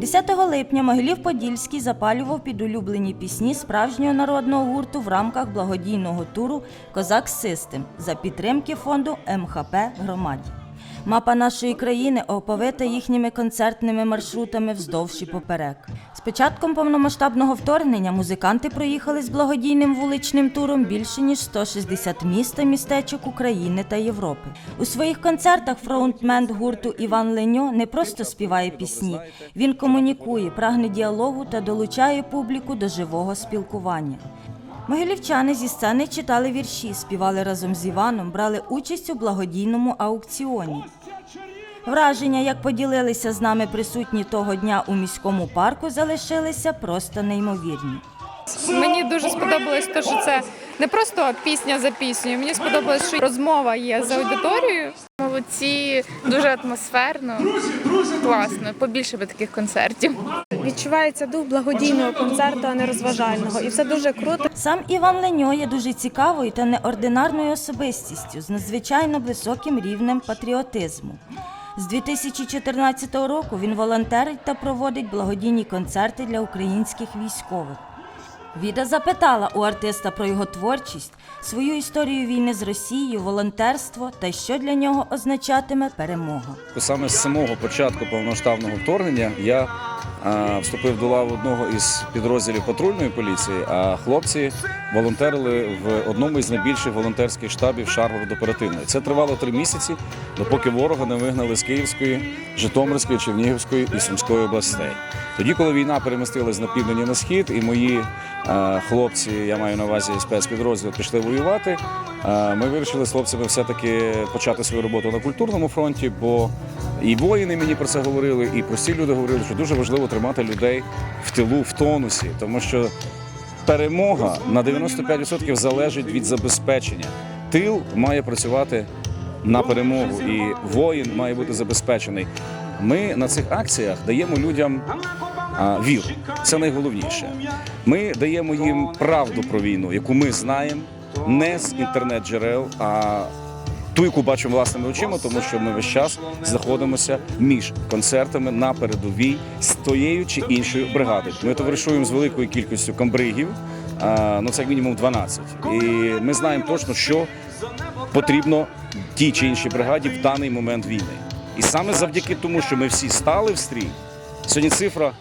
10 липня Могилів-Подільський запалював під улюблені пісні справжнього народного гурту в рамках благодійного туру Козак Систем за підтримки фонду МХП громаді. Мапа нашої країни оповита їхніми концертними маршрутами вздовж і поперек. З початком повномасштабного вторгнення музиканти проїхали з благодійним вуличним туром більше ніж 160 міст та містечок України та Європи. У своїх концертах фронтмен гурту Іван Леньо не просто співає пісні, він комунікує, прагне діалогу та долучає публіку до живого спілкування. Могилівчани зі сцени читали вірші, співали разом з Іваном, брали участь у благодійному аукціоні. Враження, як поділилися з нами присутні того дня у міському парку, залишилися просто неймовірні. Мені дуже сподобалось те, що це не просто пісня за піснею. Мені сподобалось, що розмова є з аудиторією. Молодці, дуже атмосферно, класно. Побільше би таких концертів. Відчувається дух благодійного концерту, а не розважального. І це дуже круто. Сам Іван Леньо є дуже цікавою та неординарною особистістю з надзвичайно високим рівнем патріотизму. З 2014 року він волонтерить та проводить благодійні концерти для українських військових. Віда запитала у артиста про його творчість, свою історію війни з Росією, волонтерство та що для нього означатиме перемога. Саме з самого початку повномасштабного вторгнення я а, вступив до лав одного із підрозділів патрульної поліції, а хлопці волонтерили в одному із найбільших волонтерських штабів Шаргород оперативної. Це тривало три місяці, допоки ворога не вигнали з Київської, Житомирської, Чернігівської і Сумської областей. Тоді, коли війна перемістилась на південь і на схід, і мої е, хлопці, я маю на увазі спецпідрозділ, пішли воювати. е, Ми вирішили з хлопцями все-таки почати свою роботу на культурному фронті, бо і воїни мені про це говорили, і прості люди говорили, що дуже важливо тримати людей в тилу, в тонусі, тому що перемога на 95% залежить від забезпечення. Тил має працювати на перемогу, і воїн має бути забезпечений. Ми на цих акціях даємо людям віру. Це найголовніше. Ми даємо їм правду про війну, яку ми знаємо не з інтернет-джерел, а ту, яку бачимо власними очима, тому що ми весь час знаходимося між концертами на передовій з тією чи іншою бригадою. Ми товаришуємо з великою кількістю камбригів, ну це як мінімум 12. І ми знаємо точно, що потрібно тій чи іншій бригаді в даний момент війни. І саме завдяки тому, що ми всі стали в стрій, сьогодні цифра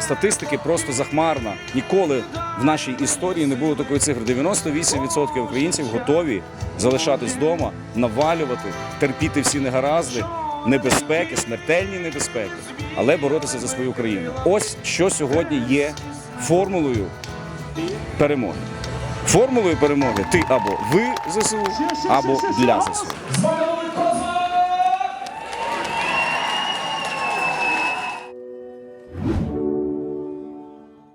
статистики просто захмарна. Ніколи в нашій історії не було такої цифри. 98% українців готові залишатись вдома, навалювати, терпіти всі негаразди, небезпеки, смертельні небезпеки, але боротися за свою країну. Ось що сьогодні є формулою перемоги. Формулою перемоги ти або ви ЗСУ, або для ЗСУ.